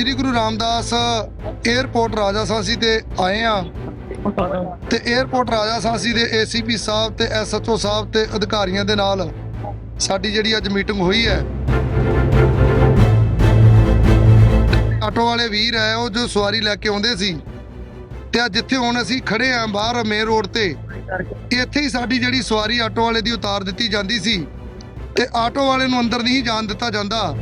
ਸ੍ਰੀ Guru Ramdas airport ਰਾਜਾ ਸਾਂਸੀ ਤੇ ਆਏ ਆ। ਤੇ 에ਅਰਪੋਰਟ ਰਾਜਾ ਸਾਂਸੀ ਦੇ ਏਸੀਪੀ ਸਾਹਿਬ ਤੇ ਐਸਐਚਓ ਸਾਹਿਬ ਤੇ ਅਧਿਕਾਰੀਆਂ ਦੇ ਨਾਲ ਸਾਡੀ ਜਿਹੜੀ ਅੱਜ ਮੀਟਿੰਗ ਹੋਈ ਹੈ। ਆਟੋ ਵਾਲੇ ਵੀਰ ਹੈ, ਉਹ ਜੋ ਸਵਾਰੀ ਲੈ ਕੇ ਆਉਂਦੇ ਸੀ, ਤੇ ਅੱਜ ਜਿੱਥੇ ਹੁਣ ਅਸੀਂ ਖੜੇ ਆਂ ਬਾਹਰ ਮੇਨ ਰੋਡ ਤੇ, ਇੱਥੇ ਹੀ ਸਾਡੀ ਜਿਹੜੀ ਸਵਾਰੀ ਆਟੋ ਵਾਲੇ ਦੀ ਉਤਾਰ ਦਿੱਤੀ ਜਾਂਦੀ ਸੀ, ਤੇ ਆਟੋ ਵਾਲੇ ਨੂੰ ਅੰਦਰ ਨਹੀਂ ਜਾਣ ਦਿੱਤਾ ਜਾਂਦਾ।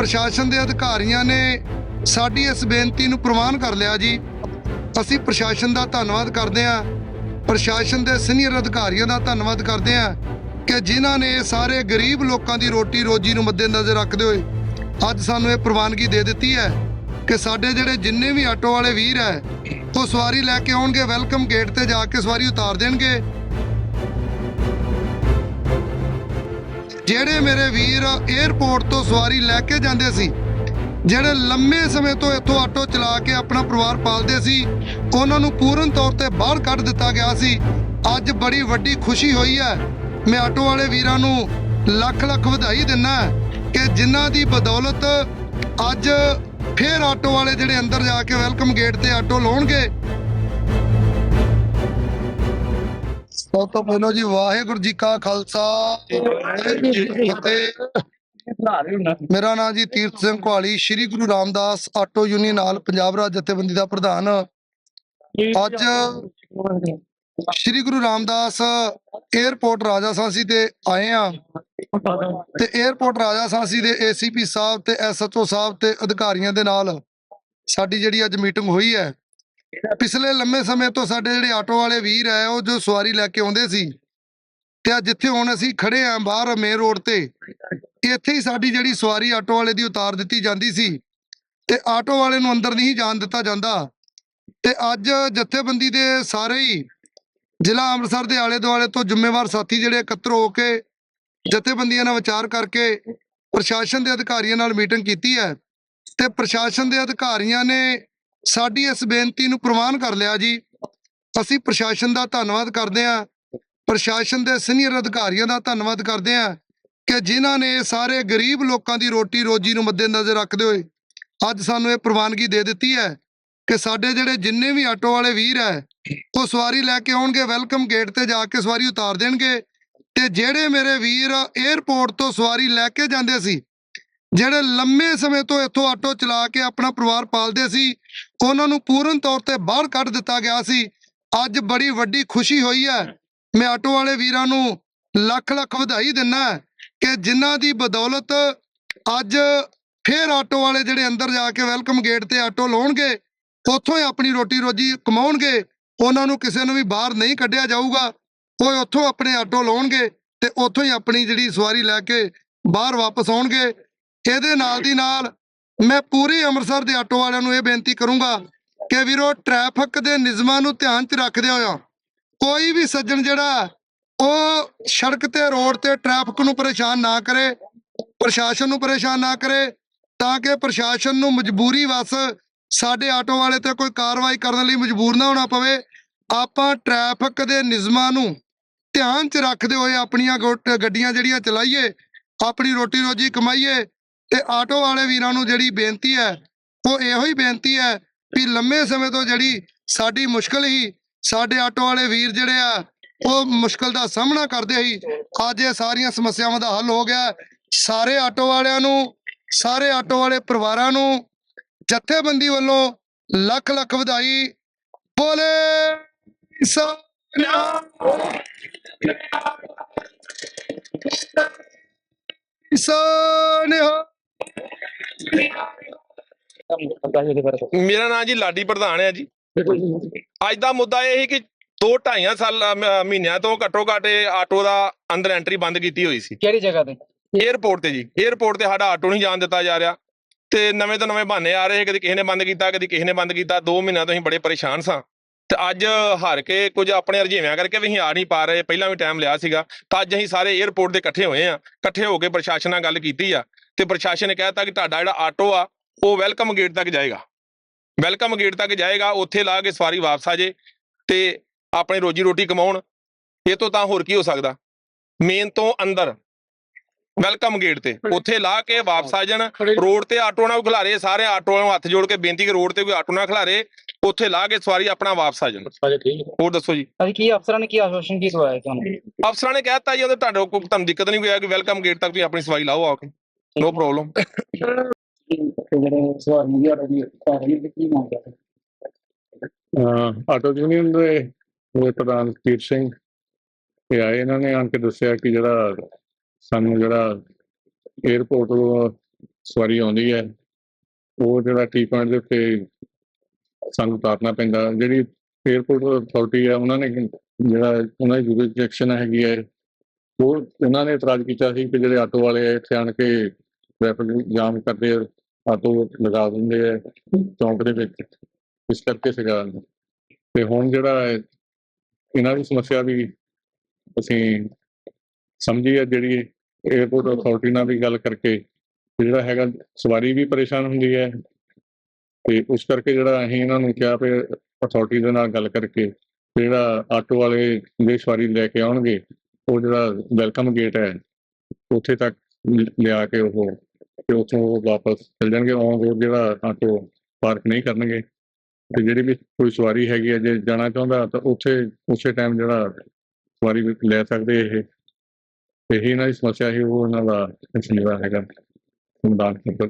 ਪ੍ਰਸ਼ਾਸਨ ਦੇ ਅਧਿਕਾਰੀਆਂ ਨੇ ਸਾਡੀ ਇਸ ਬੇਨਤੀ ਨੂੰ ਪ੍ਰਵਾਨ ਕਰ ਲਿਆ ਜੀ। ਅਸੀਂ ਪ੍ਰਸ਼ਾਸਨ ਦਾ ਧੰਨਵਾਦ ਕਰਦੇ ਹਾਂ। ਪ੍ਰਸ਼ਾਸਨ ਦੇ ਸੀਨੀਅਰ ਅਧਿਕਾਰੀਆਂ ਦਾ ਧੰਨਵਾਦ ਕਰਦੇ ਹਾਂ ਕਿ ਜਿਨ੍ਹਾਂ ਨੇ ਸਾਰੇ ਗਰੀਬ ਲੋਕਾਂ ਦੀ ਰੋਟੀ ਰੋਜੀ ਨੂੰ ਮੱਦੇਨਜ਼ਰ ਰੱਖਦੇ ਹੋਏ ਅੱਜ ਸਾਨੂੰ ਇਹ ਪ੍ਰਵਾਨਗੀ ਦੇ ਦਿੱਤੀ ਹੈ ਕਿ ਸਾਡੇ ਜਿਹੜੇ ਜਿੰਨੇ ਵੀ ਆਟੋ ਵਾਲੇ ਵੀਰ ਹੈ, ਉਹ ਸਵਾਰੀ ਲੈ ਕੇ ਆਉਣਗੇ, ਵੈਲਕਮ ਗੇਟ ਤੇ ਜਾ ਕੇ ਸਵਾਰੀ ਉਤਾਰ ਦੇਣਗੇ। ਜਿਹੜੇ ਮੇਰੇ ਵੀਰ 에ਅਰਪੋਰਟ ਤੋਂ ਸਵਾਰੀ ਲੈ ਕੇ ਜਾਂਦੇ ਸੀ, ਜਿਹੜੇ ਲੰਮੇ ਸਮੇਂ ਤੋਂ ਇੱਥੋਂ ਆਟੋ ਚਲਾ ਕੇ ਆਪਣਾ ਪਰਿਵਾਰ ਪਾਲਦੇ ਸੀ, ਉਹਨਾਂ ਨੂੰ ਪੂਰਨ ਤੌਰ ਤੇ ਬਾਹਰ ਕੱਢ ਦਿੱਤਾ ਗਿਆ ਸੀ। ਅੱਜ ਬੜੀ ਵੱਡੀ ਖੁਸ਼ੀ ਹੋਈ ਹੈ। ਮੈਂ ਆਟੋ ਵਾਲੇ ਵੀਰਾਂ ਨੂੰ ਲੱਖ ਲੱਖ ਵਧਾਈ ਦਿੰਦਾ ਕਿ ਜਿਨ੍ਹਾਂ ਦੀ ਬਦੌਲਤ ਅੱਜ ਫੇਰ ਆਟੋ ਵਾਲੇ ਜਿਹੜੇ ਅੰਦਰ ਜਾ ਕੇ ਵੈਲਕਮ ਗੇਟ ਤੇ ਆਟੋ ਲਾਉਣਗੇ ਸਭ ਤੋਂ ਪਹਿਲਾਂ ਜੀ ਵਾਹਿਗੁਰੂ ਜੀ ਕਾ ਖਾਲਸਾ ਵਾਹਿਗੁਰੂ ਜੀ ਕੀ ਫਤਿਹ। ਮੇਰਾ ਨਾਮ G Tirath Singh Kuhali Sri Guru Ramdas auto union ਨਾਲ ਪੰਜਾਬ ਰਾਜ ਜਥੇਬੰਦੀ ਦਾ ਪ੍ਰਧਾਨ। ਅੱਜ ਸ੍ਰੀ ਗੁਰੂ ਰਾਮਦਾਸ 에ਅਰਪੋਰਟ ਰਾਜਾ ਸਾਂਸੀ ਤੇ ਆਏ ਆ ਤੇ 에ਅਰਪੋਰਟ ਰਾਜਾ ਸਾਂਸੀ ਦੇ ਏਸੀਪੀ ਸਾਹਿਬ ਤੇ ਐਸਐਚਓ ਸਾਹਿਬ ਤੇ ਅਧਿਕਾਰੀਆਂ ਦੇ ਨਾਲ ਸਾਡੀ ਜਿਹੜੀ ਅੱਜ ਮੀਟਿੰਗ ਹੋਈ ਹੈ ਪਿਛਲੇ ਲੰਮੇ ਸਮੇਂ ਤੋਂ ਸਾਡੇ ਜਿਹੜੇ ਆਟੋ ਵਾਲੇ ਵੀਰ ਹੈ, ਉਹ ਜੋ ਸਵਾਰੀ ਲੈ ਕੇ ਆਉਂਦੇ ਸੀ, ਤੇ ਅੱਜ ਜਿੱਥੇ ਹੁਣ ਅਸੀਂ ਖੜੇ ਆਂ ਬਾਹਰ ਮੇਨ ਰੋਡ ਤੇ। ਇੱਥੇ ਹੀ ਸਾਡੀ ਜਿਹੜੀ ਸਵਾਰੀ ਆਟੋ ਵਾਲੇ ਦੀ ਉਤਾਰ ਦਿੱਤੀ ਜਾਂਦੀ ਸੀ, ਤੇ ਆਟੋ ਵਾਲੇ ਨੂੰ ਅੰਦਰ ਨਹੀਂ ਜਾਣ ਦਿੱਤਾ ਜਾਂਦਾ। ਤੇ ਅੱਜ ਜਥੇਬੰਦੀ ਦੇ ਸਾਰੇ ਹੀ ਜ਼ਿਲ੍ਹਾ ਅੰਮ੍ਰਿਤਸਰ ਦੇ ਆਲੇ ਦੁਆਲੇ ਤੋਂ ਜ਼ਿੰਮੇਵਾਰ ਸਾਥੀ ਜਿਹੜੇ ਇਕੱਤਰ ਹੋ ਕੇ ਜਥੇਬੰਦੀਆਂ ਨਾਲ ਵਿਚਾਰ ਕਰਕੇ ਪ੍ਰਸ਼ਾਸਨ ਦੇ ਅਧਿਕਾਰੀਆਂ ਨਾਲ ਮੀਟਿੰਗ ਕੀਤੀ ਹੈ, ਤੇ ਪ੍ਰਸ਼ਾਸਨ ਦੇ ਅਧਿਕਾਰੀਆਂ ਨੇ ਸਾਡੀ ਇਸ ਬੇਨਤੀ ਨੂੰ ਪ੍ਰਵਾਨ ਕਰ ਲਿਆ ਜੀ। ਅਸੀਂ ਪ੍ਰਸ਼ਾਸਨ ਦਾ ਧੰਨਵਾਦ ਕਰਦੇ ਹਾਂ। ਪ੍ਰਸ਼ਾਸਨ ਦੇ ਸੀਨੀਅਰ ਅਧਿਕਾਰੀਆਂ ਦਾ ਧੰਨਵਾਦ ਕਰਦੇ ਹਾਂ ਕਿ ਜਿਨ੍ਹਾਂ ਨੇ ਸਾਰੇ ਗਰੀਬ ਲੋਕਾਂ ਦੀ ਰੋਟੀ ਰੋਜੀ ਨੂੰ ਮੱਦੇਨਜ਼ਰ ਰੱਖਦੇ ਹੋਏ ਅੱਜ ਸਾਨੂੰ ਇਹ ਪ੍ਰਵਾਨਗੀ ਦੇ ਦਿੱਤੀ ਹੈ ਕਿ ਸਾਡੇ ਜਿਹੜੇ ਜਿੰਨੇ ਵੀ ਆਟੋ ਵਾਲੇ ਵੀਰ ਹੈ, ਉਹ ਸਵਾਰੀ ਲੈ ਕੇ ਆਉਣਗੇ, ਵੈਲਕਮ ਗੇਟ ਤੇ ਜਾ ਕੇ ਸਵਾਰੀ ਉਤਾਰ ਦੇਣਗੇ ਤੇ ਜਿਹੜੇ ਮੇਰੇ ਵੀਰ 에ਅਰਪੋਰਟ ਤੋਂ ਸਵਾਰੀ ਲੈ ਕੇ ਜਾਂਦੇ ਸੀ ਜਿਹੜੇ ਲੰਮੇ ਸਮੇਂ ਤੋਂ ਇੱਥੋਂ ਆਟੋ ਚਲਾ ਕੇ ਆਪਣਾ ਪਰਿਵਾਰ ਪਾਲਦੇ ਸੀ, ਉਹਨਾਂ ਨੂੰ ਪੂਰਨ ਤੌਰ ਤੇ ਬਾਹਰ ਕੱਢ ਦਿੱਤਾ ਗਿਆ ਸੀ। ਅੱਜ ਬੜੀ ਵੱਡੀ ਖੁਸ਼ੀ ਹੋਈ ਹੈ। ਮੈਂ ਆਟੋ ਵਾਲੇ ਵੀਰਾਂ ਨੂੰ ਲੱਖ ਲੱਖ ਵਧਾਈ ਦਿੰਦਾ ਕਿ ਜਿਨ੍ਹਾਂ ਦੀ ਬਦੌਲਤ ਅੱਜ ਫੇਰ ਆਟੋ ਵਾਲੇ ਜਿਹੜੇ ਅੰਦਰ ਜਾ ਕੇ ਵੈਲਕਮ ਗੇਟ ਤੇ ਆਟੋ ਲਾਉਣਗੇ, ਉੱਥੋਂ ਹੀ ਆਪਣੀ ਰੋਟੀ ਰੋਜੀ ਕਮਾਉਣਗੇ, ਉਹਨਾਂ ਨੂੰ ਕਿਸੇ ਨੂੰ ਵੀ ਬਾਹਰ ਨਹੀਂ ਕੱਢਿਆ ਜਾਊਗਾ। ਉਹ ਉੱਥੋਂ ਆਪਣੇ ਆਟੋ ਲਾਉਣਗੇ ਤੇ ਉੱਥੋਂ ਹੀ ਆਪਣੀ ਜਿਹੜੀ ਸਵਾਰੀ ਲੈ ਕੇ ਬਾਹਰ ਵਾਪਸ ਆਉਣਗੇ। ਇਹਦੇ ਨਾਲ ਦੀ ਨਾਲ ਮੈਂ ਪੂਰੀ ਅੰਮ੍ਰਿਤਸਰ ਦੇ ਆਟੋ ਵਾਲਿਆਂ ਨੂੰ ਇਹ ਬੇਨਤੀ ਕਰੂੰਗਾ ਕਿ ਵੀਰੋ ਟ੍ਰੈਫਿਕ ਦੇ ਨਿਯਮਾਂ ਨੂੰ ਧਿਆਨ 'ਚ ਰੱਖਦੇ ਹੋਇਆ ਕੋਈ ਵੀ ਸੱਜਣ ਜਿਹੜਾ, ਉਹ ਸੜਕ ਤੇ, ਰੋਡ ਤੇ ਟ੍ਰੈਫਿਕ ਨੂੰ ਪਰੇਸ਼ਾਨ ਨਾ ਕਰੇ, ਪ੍ਰਸ਼ਾਸਨ ਨੂੰ ਪਰੇਸ਼ਾਨ ਨਾ ਕਰੇ, ਤਾਂ ਕਿ ਪ੍ਰਸ਼ਾਸਨ ਨੂੰ ਮਜਬੂਰੀ ਵਸ ਸਾਡੇ ਆਟੋ ਵਾਲੇ ਤੇ ਕੋਈ ਕਾਰਵਾਈ ਕਰਨ ਲਈ ਮਜਬੂਰ ਨਾ ਹੋਣਾ ਪਵੇ। ਆਪਾਂ ਟ੍ਰੈਫਿਕ ਦੇ ਨਿਯਮਾਂ ਨੂੰ ਧਿਆਨ 'ਚ ਰੱਖਦੇ ਹੋਏ ਆਪਣੀਆਂ ਗੋ- ਗੱਡੀਆਂ ਜਿਹੜੀਆਂ ਚਲਾਈਏ, ਆਪਣੀ ਰੋਟੀ ਰੋਜੀ ਕਮਾਈਏ ਤੇ ਆਟੋ ਵਾਲੇ ਵੀਰਾਂ ਨੂੰ ਜਿਹੜੀ ਬੇਨਤੀ ਹੈ, ਉਹ ਇਹੋ ਹੀ ਬੇਨਤੀ ਹੈ ਵੀ ਲੰਮੇ ਸਮੇਂ ਤੋਂ ਜਿਹੜੀ ਸਾਡੀ ਮੁਸ਼ਕਲ ਹੀ ਸਾਡੇ ਆਟੋ ਵਾਲੇ ਵੀਰ ਜਿਹੜੇ ਆ, ਉਹ ਮੁਸ਼ਕਲ ਦਾ ਸਾਹਮਣਾ ਕਰਦੇ ਸੀ। ਅੱਜ ਇਹ ਸਾਰੀਆਂ ਸਮੱਸਿਆਵਾਂ ਦਾ ਹੱਲ ਹੋ ਗਿਆ। ਸਾਰੇ ਆਟੋ ਵਾਲਿਆਂ ਨੂੰ, ਸਾਰੇ ਆਟੋ ਵਾਲੇ ਪਰਿਵਾਰਾਂ ਨੂੰ ਜਥੇਬੰਦੀ ਵੱਲੋਂ ਲੱਖ ਲੱਖ ਵਧਾਈ। ਬੋਲੇ ਕਿਸਾਨ ਮੇਰਾ ਨਾਮ ਜੀ ਲਾਡੀ ਪ੍ਰਧਾਨ ਹੈ ਜੀ। ਅੱਜ ਦਾ ਮੁੱਦਾ ਇਹ ਹੈ ਕਿ ਦੋ ਢਾਈਆਂ ਸਾਲ ਮਹੀਨਿਆਂ ਤੋਂ ਘੱਟੋ ਘੱਟ ਆਟੋ ਦਾ ਅੰਦਰ ਐਂਟਰੀ ਬੰਦ ਕੀਤੀ ਹੋਈ ਸੀ। ਕਿਹੜੀ ਜਗ੍ਹਾ ਤੇ? ਏਅਰਪੋਰਟ ਤੇ ਜੀ। ਏਅਰਪੋਰਟ ਤੇ ਸਾਡਾ ਆਟੋ ਨਹੀਂ ਜਾਣ ਦਿੱਤਾ ਜਾ ਰਿਹਾ। ਤੇ ਨਵੇਂ ਤੋਂ ਨਵੇਂ ਬਹਾਨੇ ਆ ਰਹੇ ਕਦੀ ਕਿਸੇ ਨੇ ਬੰਦ ਕੀਤਾ ਕਦੇ ਕਿਸੇ ਨੇ ਬੰਦ ਕੀਤਾ। ਦੋ ਮਹੀਨਿਆਂ ਤੋਂ ਅਸੀਂ ਬੜੇ ਪਰੇਸ਼ਾਨ ਸਾਂ। ਤੇ ਅੱਜ ਹਾਰ ਕੇ ਕੁਝ ਆਪਣੇ ਰੁਝੇਵਿਆਂ ਕਰਕੇ ਵੀ ਅਸੀਂ ਆ ਨਹੀਂ ਪਾ ਰਹੇ। ਪਹਿਲਾਂ ਵੀ ਟਾਈਮ ਲਿਆ ਸੀਗਾ। ਤਾਂ ਅੱਜ ਅਸੀਂ ਸਾਰੇ ਏਅਰਪੋਰਟ ਦੇ ਇਕੱਠੇ ਹੋਏ ਆ ਇਕੱਠੇ ਹੋ ਕੇ ਪ੍ਰਸ਼ਾਸਨ ਨਾਲ ਗੱਲ ਕੀਤੀ ਆ। ਤੇ ਪ੍ਰਸ਼ਾਸਨ ਨੇ ਕਹਿਤਾ ਕਿ ਤੁਹਾਡਾ ਜਿਹੜਾ ਆਟੋ ਆ ਉਹ ਵੈਲਕਮ ਗੇਟ ਤੱਕ ਜਾਏਗਾ। ਵੈਲਕਮ ਗੇਟ ਤੱਕ ਜਾਏਗਾ ਉੱਥੇ ਲਾ ਕੇ ਸਵਾਰੀ ਵਾਪਸ ਆ ਜੇ ਤੇ ਆਪਣੀ ਰੋਜੀ ਰੋਟੀ ਕਮਾਉਣ ਇਹ ਤੋਂ ਤਾਂ ਹੋਰ ਕੀ ਹੋ ਸਕਦਾ? ਮੇਨ ਤੋਂ ਅੰਦਰ ਵੈਲਕਮ ਗੇਟ ਤੇ ਉੱਥੇ ਲਾ ਕੇ ਵਾਪਸ ਆ ਜਾਣ ਰੋਡ ਤੇ ਆਟੋ ਨਾ ਖਿਲਾਰੇ ਸਾਰੇ ਆਟੋ ਨੂੰ ਹੱਥ ਜੋੜ ਕੇ ਬੇਨਤੀ ਕਿ ਰੋਡ ਤੇ ਕੋਈ ਆਟੋ ਨਾ ਖਿਲਾਰੇ ਉੱਥੇ ਲਾ ਕੇ ਸਵਾਰੀ ਆਪਣਾ ਵਾਪਸ ਆ ਜਾਣ। ਹੋਰ ਦੱਸੋ ਜੀ? ਅਸੀਂ ਕੀ ਅਫਸਰਾਂ ਨੇ ਕੀ ਆਸ਼ਵਾਸਨ ਕੀ ਦਵਾਇਆ ਤੁਹਾਨੂੰ? ਅਫਸਰਾਂ ਨੇ ਕਹਿਤਾ ਜੀ ਉਹਦੇ ਤੁਹਾਡੇ ਕੋਲ ਤੁਹਾਨੂੰ ਦਿੱਕਤ ਨਹੀਂ ਕੋਈ ਆ ਕਿ ਵੈਲਕਮ ਗੇਟ ਤੱਕ ਤੁਸੀਂ ਆਪਣੀ ਸਵਾਰੀ ਲਾਓ ਆ ਕੇ। ਨੋ ਪ੍ਰੋਬਲਮ ਜਿਹੜੇ ਸਵਾਰੀ ਯਾਰ ਵੀ ਕਰ ਪ੍ਰਧਾਨ ਕੀਰਤ ਸਿੰਘ ਇਹ ਆਏ, ਇਹਨਾਂ ਨੇ ਆਣ ਕੇ ਦੱਸਿਆ ਕਿ ਜਿਹੜਾ ਸਾਨੂੰ ਜਿਹੜਾ 에어ਪੋਰਟ ਤੋਂ ਸਵਾਰੀ ਆਉਂਦੀ ਹੈ, ਉਹ ਜਿਹੜਾ ਟੀ ਪੁਆਇੰਟ ਦੇ ਉੱਤੇ ਸਾਨੂੰ ਉਤਾਰਨਾ ਪੈਂਦਾ। ਜਿਹੜੀ 에어ਪੋਰਟ ਅਥਾਰਟੀ ਹੈ ਉਹਨਾਂ ਨੇ ਜਿਹੜਾ, ਉਹਨਾਂ ਦੀ ਜੁਰਿਸਡਿਕਸ਼ਨ ਹੈਗੀ ਹੈ ਉਹ ਉਹਨਾਂ ਨੇ ਇਤਰਾਜ਼ ਕੀਤਾ ਸੀ ਕਿ ਜਿਹੜੇ ਆਟੋ ਵਾਲੇ ਆ, ਇੱਥੇ ਆਣ ਕੇ ਟ੍ਰੈਫਿਕ ਜਾਮ ਕਰਦੇ ਆ, ਆਟੋ ਲਗਾ ਦਿੰਦੇ ਆ ਚੌਂਕ ਦੇ ਵਿੱਚ। ਇਸ ਕਰਕੇ ਸੀਗਾ। ਤੇ ਹੁਣ ਜਿਹੜਾ ਇਹਨਾਂ ਦੀ ਸਮੱਸਿਆ ਵੀ ਅਸੀਂ ਸਮਝੀ ਹੈ ਜਿਹੜੀ 에어ਪੋਰਟ ਅਥਾਰਟੀ ਨਾਲ ਵੀ ਗੱਲ ਕਰਕੇ ਜਿਹੜਾ ਹੈਗਾ, ਸਵਾਰੀ ਵੀ ਪਰੇਸ਼ਾਨ ਹੁੰਦੀ ਹੈ। ਤੇ ਉਸ ਕਰਕੇ ਜਿਹੜਾ ਅਸੀਂ ਇਹਨਾਂ ਨੂੰ ਕਿਹਾ ਵੀ ਅਥਾਰਟੀ ਦੇ ਨਾਲ ਗੱਲ ਕਰਕੇ ਜਿਹੜਾ ਆਟੋ ਵਾਲੇ ਜਿਹੜੇ ਸਵਾਰੀ ਲੈ ਕੇ ਆਉਣਗੇ ਉਹ ਜਿਹੜਾ ਵੈਲਕਮ ਗੇਟ ਹੈ, ਉੱਥੇ ਤੱਕ ਲਿਆ ਕੇ ਉਹ ਤੇ ਉੱਥੋਂ ਉਹ ਵਾਪਸ ਚਲ ਜਾਣਗੇ। ਔਨ ਰੋਡ ਜਿਹੜਾ ਆਟੋ ਪਾਰਕ ਨਹੀਂ ਕਰਨਗੇ। ਤੇ ਜਿਹੜੀ ਵੀ ਕੋਈ ਸਵਾਰੀ ਹੈਗੀ ਹੈ, ਜੇ ਜਾਣਾ ਚਾਹੁੰਦਾ ਤਾਂ ਉੱਥੇ, ਉਸੇ ਟਾਈਮ ਜਿਹੜਾ ਸਵਾਰੀ ਲੈ ਸਕਦੇ ਇਹ। ਇਹੀ ਇਹਨਾਂ ਦੀ ਸਮੱਸਿਆ ਹੀ ਉਹ ਇਹਨਾਂ ਦਾ ਜਿਹੜਾ ਹੈਗਾ। ਸਮਾਧਾਨ ਕਰ